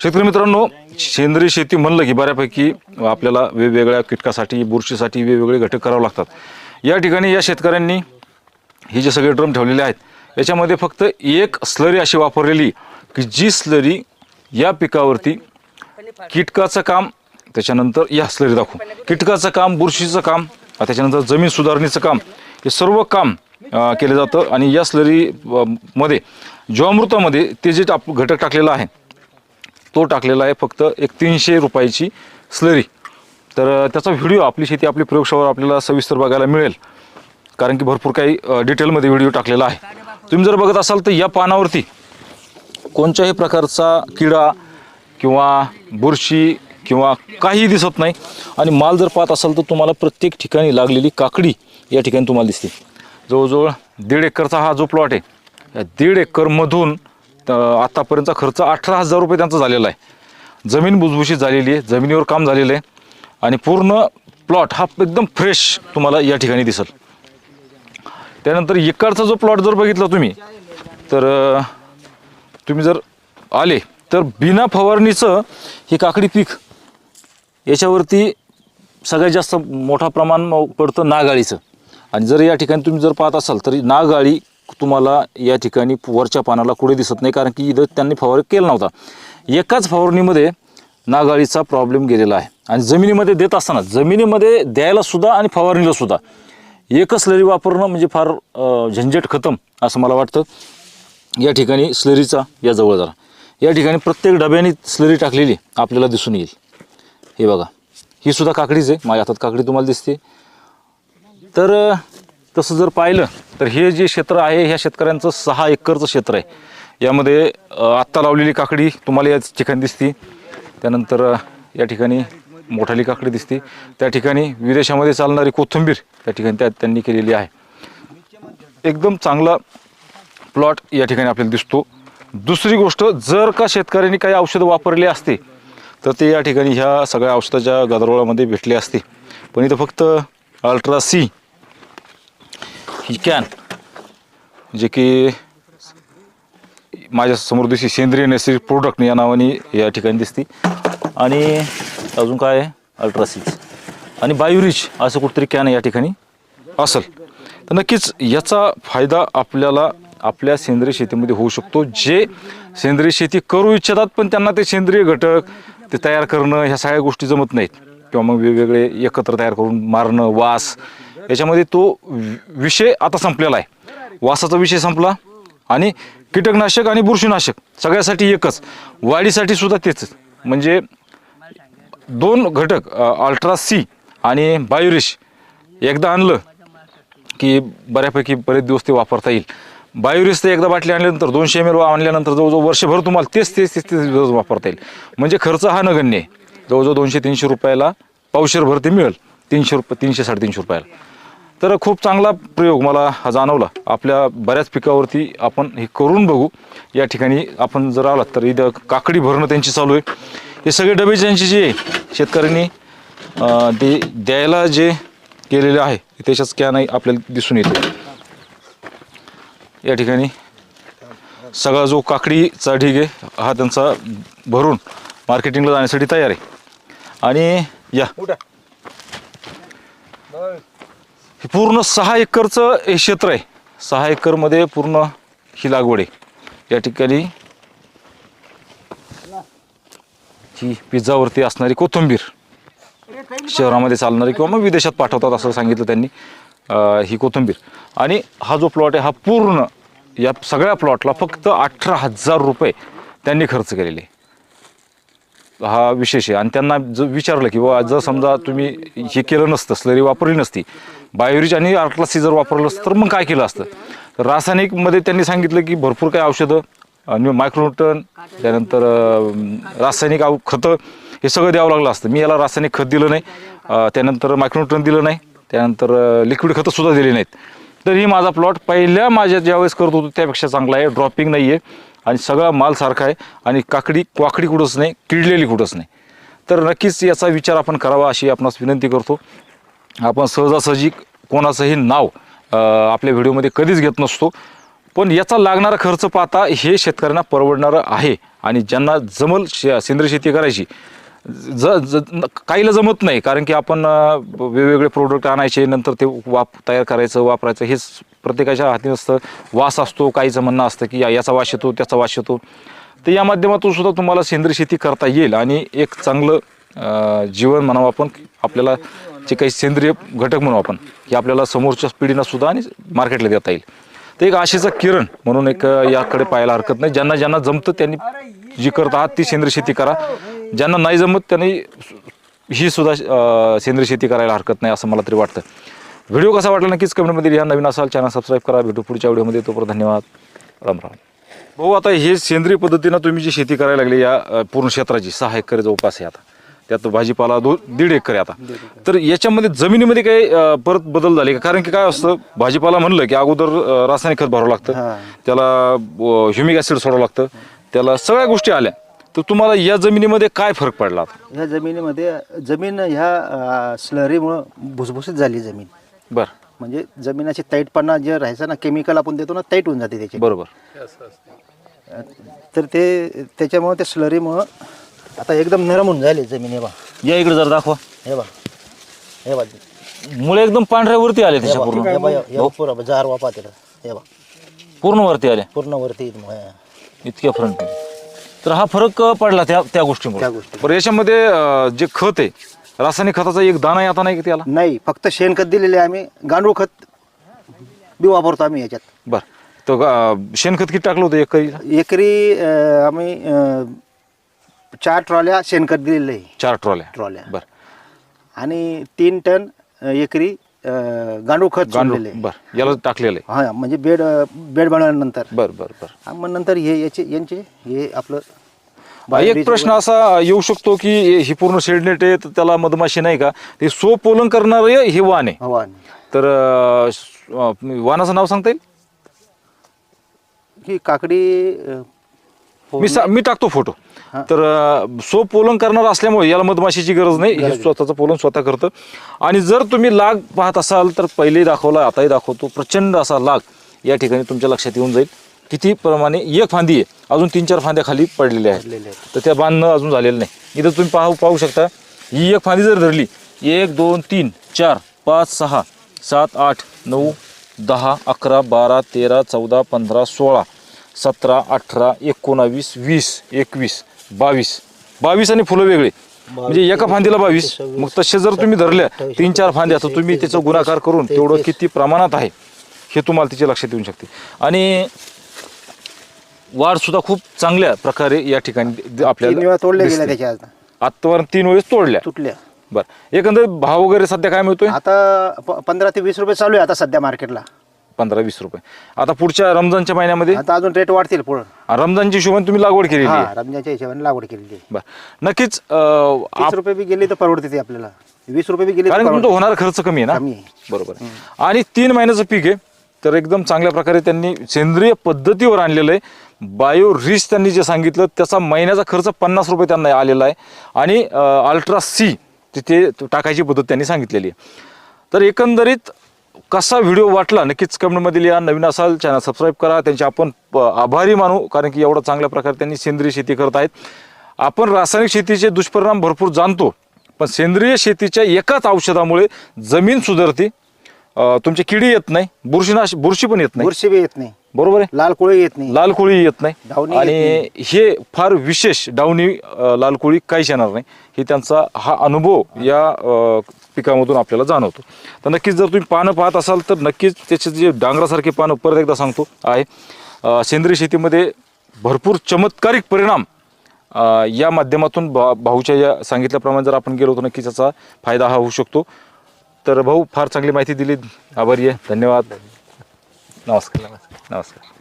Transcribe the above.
शेतकरी मित्रांनो सेंद्रिय शेती म्हणलं की बऱ्यापैकी आपल्याला वेगवेगळ्या कीटकासाठी बुरशीसाठी वेगवेगळे घटक करावे लागतात. या ठिकाणी या शेतकऱ्यांनी हे जे सगळे ड्रम ठेवलेले आहेत याच्यामध्ये फक्त एक स्लरी अशी वापरलेली की जी स्लरी या पिकावरती कीटकाचं काम त्याच्यानंतर या स्लरी दाखवू कीटकाचं काम बुरशीचं काम त्याच्यानंतर जमीन सुधारणेचं काम हे सर्व काम केलं जातं. आणि या स्लरी मध्ये जीवामृतामध्ये ते जे टाप घटक टाकलेलं आहे तो टाकलेला आहे फक्त एक तीनशे रुपयाची स्लरी तर त्याचा व्हिडिओ आपली शेती आपली प्रयोगशाळेवर आपल्याला सविस्तर बघायला मिळेल. कारण की भरपूर काही डिटेलमध्ये व्हिडिओ टाकलेला आहे. तुम्ही जर बघत असाल तर या पानावरती कोणत्याही प्रकारचा किडा किंवा बुरशी किंवा काहीही दिसत नाही. आणि माल जर पाहत असाल तर तुम्हाला प्रत्येक ठिकाणी लागलेली काकडी या ठिकाणी तुम्हाला दिसते. जवळजवळ दीड एकरचा हा जो प्लॉट आहे या दीड एकरमधून अ, आतापर्यंतचा खर्च अठरा हजार रुपये त्यांचा झालेला आहे. जमीन भुसभुशीत झालेली आहे जमिनीवर काम झालेलं आहे आणि पूर्ण प्लॉट हा एकदम फ्रेश तुम्हाला या ठिकाणी दिसेल. त्यानंतर इकडचा जो प्लॉट जर बघितला तुम्ही तर तुम्ही जर आले तर बिना फवारणीचं हे काकडी पीक याच्यावरती सगळ्यात जास्त मोठा प्रमाण पडतं नागाळीचं आणि जर या ठिकाणी तुम्ही जर पाहत असाल तर नागाळी तुम्हाला या ठिकाणी वरच्या पानाला कुठे दिसत नाही कारण की इथं त्यांनी फवारणी केला नव्हता. एकाच फवारणीमध्ये नागाळीचा प्रॉब्लेम गेलेला आहे. आणि जमिनीमध्ये देत असताना जमिनीमध्ये द्यायलासुद्धा आणि फवारणीलासुद्धा एकच स्लरी वापरणं म्हणजे फार झंझट खतम असं मला वाटतं. या ठिकाणी स्लरीचा या जवळ जरा. या ठिकाणी प्रत्येक डब्याने स्लरी टाकलेली आपल्याला दिसून येईल. हे बघा. ही सुद्धा काकडीच आहे. माझ्या हातात काकडी तुम्हाला दिसते. तर तसं जर पाहिलं तर हे जे क्षेत्र आहे ह्या शेतकऱ्यांचं सहा एकरचं क्षेत्र आहे. यामध्ये आत्ता लावलेली काकडी तुम्हाला या ठिकाणी दिसते. त्यानंतर या ठिकाणी मोठाली काकडी दिसते. त्या ठिकाणी विदेशामध्ये चालणारी कोथिंबीर त्या ठिकाणी त्या त्यांनी केलेली आहे. एकदम चांगला प्लॉट या ठिकाणी आपल्याला दिसतो. दुसरी गोष्ट जर का शेतकऱ्यांनी काही औषधं वापरली असते तर ते या ठिकाणी ह्या सगळ्या औषधाच्या गदारोळामध्ये भेटले असते. पण इथं फक्त अल्ट्रा सी ही कॅन जे की माझ्यासमोर दिसते सेंद्रिय नैसर्गिक प्रोडक्ट या नावाने या ठिकाणी दिसते. आणि अजून काय आहे? अल्ट्रासीज आणि बायोरिच असं कुठंतरी कॅन या ठिकाणी. असेल. तर नक्कीच याचा फायदा आपल्याला आपल्या सेंद्रिय शेतीमध्ये होऊ शकतो. जे सेंद्रिय शेती करू इच्छितात पण त्यांना ते सेंद्रिय घटक ते तयार करणं ह्या सगळ्या गोष्टी जमत नाहीत. किंवा मग वेगवेगळे एकत्र तयार करून मारणं वास याच्यामध्ये तो वि- विषय आता संपलेला आहे. वासाचा विषय संपला आणि कीटकनाशक आणि बुरशीनाशक सगळ्यासाठी एकच. वाढीसाठी सुद्धा तेच. म्हणजे दोन घटक अल्ट्रा सी आणि बायोरिश एकदा आणलं की बऱ्यापैकी बरेच दिवस ते वापरता येईल. बायोरिस ते एकदा बाटली आणल्यानंतर दोनशे एम एल आणल्यानंतर जवळजवळ वर्षभर तुम्हाला तेच तेच तेच तेच दिवस वापरता येईल. म्हणजे खर्च हा नगण्य आहे. जवळजवळ दोनशे तीनशे रुपयाला पावशेरभर ते मिळेल. तीनशे रुपये तीनशे साडेतीनशे रुपयाला. तर खूप चांगला प्रयोग मला हा जाणवला. आपल्या बऱ्याच पिकावरती आपण हे करून बघू. या ठिकाणी आपण जर आलात तर इथं काकडी भरणं त्यांची चालू आहे. हे सगळे डबे ज्यांचे जे शेतकऱ्यांनी ते द्यायला जे केलेले आहे त्याच्याच कॅन आपल्याला दिसून येते. या ठिकाणी सगळा जो काकडीचा ढीग आहे हा त्यांचा भरून मार्केटिंगला जाण्यासाठी तयार आहे. आणि या. हे पूर्ण सहा एकरचं हे क्षेत्र आहे. सहा एकरमध्ये पूर्ण ही लागवड आहे. या ठिकाणी ही पिझ्झावरती असणारी कोथिंबीर शहरामध्ये चालणारी किंवा मग विदेशात पाठवतात असं सांगितलं त्यांनी ही कोथिंबीर. आणि हा जो प्लॉट आहे हा पूर्ण या सगळ्या प्लॉटला फक्त अठरा हजार रुपये त्यांनी खर्च केलेले. हा विशेष आहे. आणि त्यांना जर विचारलं की बाबा जर समजा तुम्ही हे केलं नसतं स्लरी वापरली नसती बायोरिच आणि आर्टलासी जर वापरलं असतं तर मग काय केलं असतं? तर रासायनिकमध्ये त्यांनी सांगितलं की भरपूर काही औषधं आणि मायक्रोन्यूटन त्यानंतर रासायनिक औ खतं हे सगळं द्यावं लागलं असतं. मी याला रासायनिक खत दिलं नाही. त्यानंतर मायक्रोन्यूटन दिलं नाही. त्यानंतर लिक्विड खतंसुद्धा दिली नाहीत. तर ही माझा प्लॉट. पहिल्या माझ्या ज्यावेळेस करत होतो त्यापेक्षा चांगला आहे. ड्रॉपिंग नाही आहे आणि सगळा माल सारखा आहे आणि काकडी क्वाकडी कुठंच नाही किडलेली कुठंच नाही. तर नक्कीच याचा विचार आपण करावा अशी आपणास विनंती करतो. आपण सहजासहजी कोणाचंही नाव आपल्या व्हिडिओमध्ये कधीच घेत नसतो. पण याचा लागणारा खर्च पाहता हे शेतकऱ्यांना परवडणारं आहे आणि ज्यांना जमल शे सेंद्रिय शेती करायची ज ज न- काहीला जमत नाही कारण की आपण वेगवेगळे प्रोडक्ट आणायचे नंतर ते वाप तयार करायचं वापरायचं हेच प्रत्येकाच्या हाती नसतं वास असतो काहीचं म्हणणं असतं की या- याचा वास येतो त्याचा वास येतो. तर या माध्यमातून सुद्धा तुम्हाला सेंद्रिय शेती करता येईल आणि एक चांगलं जीवन म्हणावं आपण आपल्याला जे काही सेंद्रिय घटक म्हणू आपण की आपल्याला समोरच्या पिढींना सुद्धा आणि मार्केटला देता येईल. तर एक आशेचा किरण म्हणून एक याकडे पाहायला हरकत नाही. ज्यांना ज्यांना जमतं त्यांनी जी करत आहात ती सेंद्रिय शेती करा. ज्यांना नाही जमत त्यांनी ही सुद्धा सेंद्रिय शेती करायला हरकत नाही असं मला तरी वाटतं. व्हिडिओ कसा वाटला नक्कीच कमेंटमध्ये लिहा. नवीन असाल चॅनल सबस्क्राईब करा. भेटू पुढच्या व्हिडिओमध्ये. तोपर्यंत धन्यवाद. राम राम. भाऊ आता हे सेंद्रिय पद्धतीनं तुम्ही जी शेती करायला लागली या पूर्ण क्षेत्राची सहा एकर जवळपास आहे आता. त्यात भाजीपाला दो दीड एकर आहे आता. तर याच्यामध्ये जमिनीमध्ये काही परत बदल झाले का? कारण की काय असतं भाजीपाला म्हणलं की अगोदर रासायनिक खत भरावं लागतं. त्याला ह्युमिक ॲसिड सोडावं लागतं. त्याला सगळ्या गोष्टी आल्या. तर तुम्हाला या जमिनीमध्ये काय फरक पडला? ह्या जमिनीमध्ये जमीन ह्या स्लरीमुळं भुसभुशीत झाली जमीन. बरं. म्हणजे जमिनाची टाईटपणा जे राहायचं ना केमिकल आपण देतो ना टाईट होऊन जाते त्याची. बरोबर. तर ते त्याच्यामुळं त्या स्लरीमुळं आता एकदम नरम होऊन झाली जमीन हे बा या इकडे जर दाखवा. हे बा हे बा मुळे एकदम पांढऱ्यावरती आले हे त्याच्या बा, पूर्ण. हे बा, हे बा, पुरा जार वापा त्याला हे बा पूर्ण वरती आले. पूर्ण वरती हे. इतक्या फ्रंट तर हा फरक पडला त्या त्या गोष्टीमुळे. त्या गोष्टी बरं याच्यामध्ये अं, जे खत आहे रासायनिक खताचा एक दाना आता नाही का त्याला? नाही फक्त शेणखत दिलेले आम्ही गांडूळ खत बी वापरतो आम्ही याच्यात. बरं. तो शेणखत किती टाकलं होतं एकरी? एकरी अ, आम्ही अ, चार ट्रॉल्या शेणखत दिलेलं आहे. चार ट्रॉल्या. ट्रॉल्या. बरं. आणि तीन टन अ, एकरी अ, गांडूळ खत सोडलेलं. आहे बरं. याला टाकलेलं. आहे हा म्हणजे बेड बेड बनवल्यानंतर. बरं बरं बरं. हा, मग नंतर हे याचे यांचे हे आपलं एक प्रश्न असा येऊ शकतो की ही पूर्ण शेडनेट आहे तर त्याला मधमाशी नाही का? ते सोप ओलन करणारे हे वाण आहे. हवा तर अं, स- अं, वाणाचं नाव सांगता येईल? ही काकडी अ, मी सा- मी टाकतो फोटो. तर अं, सोप पोलन करणार असल्यामुळे याला मधमाशीची गरज नाही. हे स्वतःचं पोलन स्वतः करतं. आणि जर तुम्ही लाग पाहत असाल तर पहिलेही दाखवला आताही दाखवतो. प्रचंड असा लाग या ठिकाणी तुमच्या लक्षात येऊन जाईल. किती प्रमाणे एक फांदी आहे. अजून तीन चार फांद्या खाली पडलेल्या आहेत. पडलेले आहेत. तर त्या बांधणं अजून झालेलं नाही. इथं तुम्ही पाहू पाहू शकता ही एक फांदी जर धरली एक दोन तीन चार पाच सहा सात आठ नऊ दहा अकरा बारा तेरा चौदा पंधरा सोळा सतरा अठरा एकोणावीस वीस एकवीस बावीस. बावीस आणि फुलं वेगळे. म्हणजे एका फांदीला बावीस. मग तसे जर तुम्ही धरल्या तीन चार फांद्या तर तुम्ही त्याचा गुणाकार करून तेवढं किती प्रमाणात आहे हे तुम्हाला तिच्या लक्षात येऊन शकते. आणि वाढ सुद्धा खूप चांगल्या प्रकारे या ठिकाणी आपल्याला तोडल्या. गेल्या त्याच्या आत्तापर्यंत तीन वेळेस तोडल्या. तुटल्या. बरं. एकंदर भाव वगैरे सध्या काय मिळतोय? आता पंधरा ते वीस रुपये चालू आहे आता सध्या मार्केटला पंधरा वीस रुपये. आता पुढच्या रमजानच्या महिन्यामध्ये? आता अजून रेट वाढतील पुढं. रमजानच्या हिशोबाने तुम्ही लागवड केलेली आहे. रमजानच्या हिशोबाने लागवड केलेली आहे. बरं. नक्कीच अं, तीस रुपये बी गेली तर परवडते ते आपल्याला. वीस रुपये बी गेली तर कारण तुमचा. होणारा खर्च कमी आहे ना? कमी आहे. बरोबर आहे. आणि तीन महिन्याचं पीक आहे तर एकदम चांगल्या प्रकारे त्यांनी सेंद्रिय पद्धतीवर आणलेलं आहे. बायो रिच त्यांनी जे सांगितलं त्याचा महिन्याचा खर्च पन्नास रुपये त्यांना आलेला आहे. आणि अल्ट्रा सी तिथे टाकायची पद्धत त्यांनी सांगितलेली आहे. तर एकंदरीत कसा व्हिडिओ वाटला नक्कीच कमेंटमध्ये लिहा नवीन असाल चॅनल सबस्क्राईब करा. त्यांचे आपण प- आभारी मानू कारण की एवढा चांगल्या प्रकारे त्यांनी सेंद्रिय शेती करत आहेत. आपण रासायनिक शेतीचे दुष्परिणाम भरपूर जाणतो पण सेंद्रिय शेतीच्या एकाच औषधामुळे जमीन सुधारते अं, तुमची किडी येत नाही बुरशीनाश बुरशी पण येत नाही. बुरशी बी येत नाही. बरोबर आहे? लाल कोळी येत नाही. लाल कोळी येत नाही. डावणी आणि हे फार विशेष डावणी अं, लाल कोळी काहीच येणार नाही. हे त्यांचा हा अनुभव या अं, पिकामधून आपल्याला जाणवतो. तर नक्कीच जर तुम्ही पानं पाहत असाल तर नक्कीच त्याचे जे डांगरासारखे पानं परत एकदा सांगतो आहे अं, सेंद्रिय शेतीमध्ये भरपूर चमत्कारिक परिणाम अं, या माध्यमातून भा भाऊच्या या सांगितल्याप्रमाणे जर आपण गेलो तर नक्कीच त्याचा फायदा हा होऊ शकतो. तर भाऊ फार चांगली माहिती दिली आभारी आहे. धन्यवाद. नमस्कार. नमस्कार.